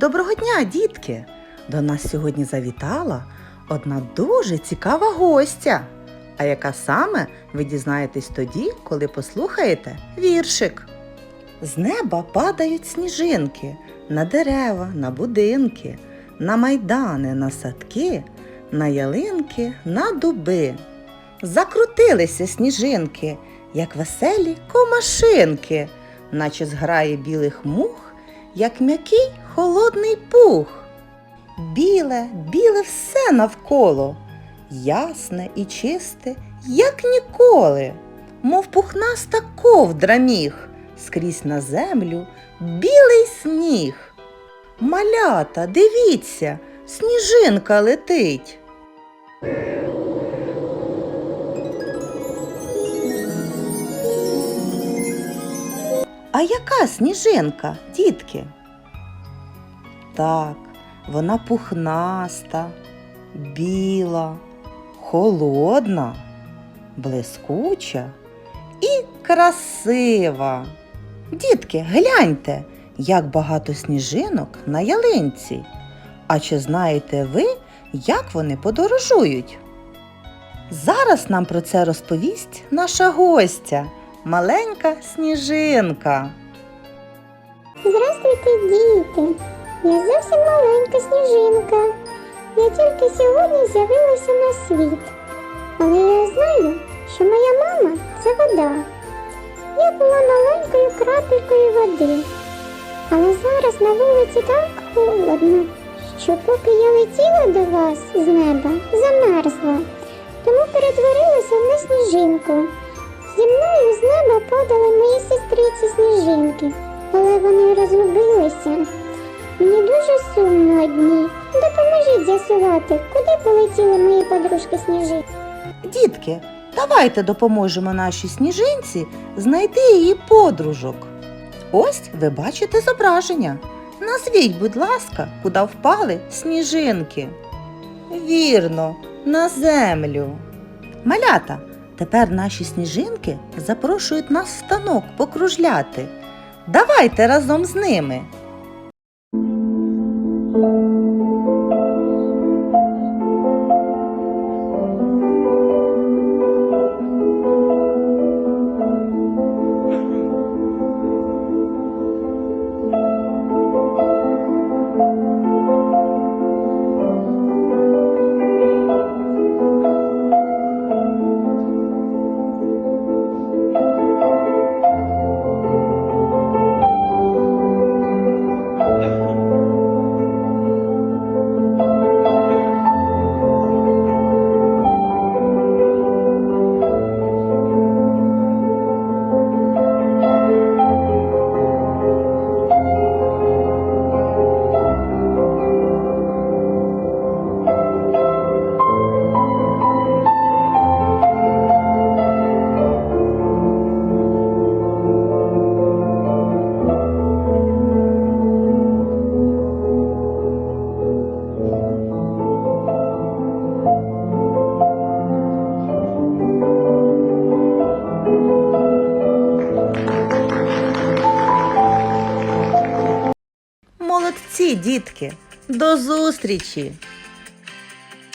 Доброго дня, дітки! До нас сьогодні завітала одна дуже цікава гостя. А яка саме ви дізнаєтесь тоді, коли послухаєте віршик. З неба падають сніжинки на дерева, на будинки, на майдани, на садки, на ялинки, на дуби. Закрутилися сніжинки, як веселі комашинки, наче зграє білих мух, як м'який холодний пух. Біле, біле все навколо, ясне і чисте, як ніколи, мов пухнаста ковдра міг, скрізь на землю білий сніг. Малята, дивіться, сніжинка летить. А яка сніжинка, дітки? Так, вона пухнаста, біла, холодна, блискуча і красива. Дітки, гляньте, як багато сніжинок на ялинці. А чи знаєте ви, як вони подорожують? Зараз нам про це розповість наша гостя, маленька сніжинка. Здравствуйте, діти! Я зовсім маленька сніжинка. Я тільки сьогодні з'явилася на світ. Але я знаю, що моя мама це вода. Я була маленькою крапелькою води. Але зараз на вулиці так холодно, що поки я летіла до вас з неба, замерзла. Тому перетворилася на сніжинку. Зі мною з неба падали мої сестриці сніжинки, але вони розгубилися. Мені дуже сумно одній. Допоможіть з'ясувати, куди полетіли мої подружки сніжинки. Дітки, давайте допоможемо нашій сніжинці знайти її подружок. Ось ви бачите зображення. Назвіть, будь ласка, куди впали сніжинки. Вірно, на землю. Малята, тепер наші сніжинки запрошують нас в станок покружляти. Давайте разом з ними. Дітки! До зустрічі!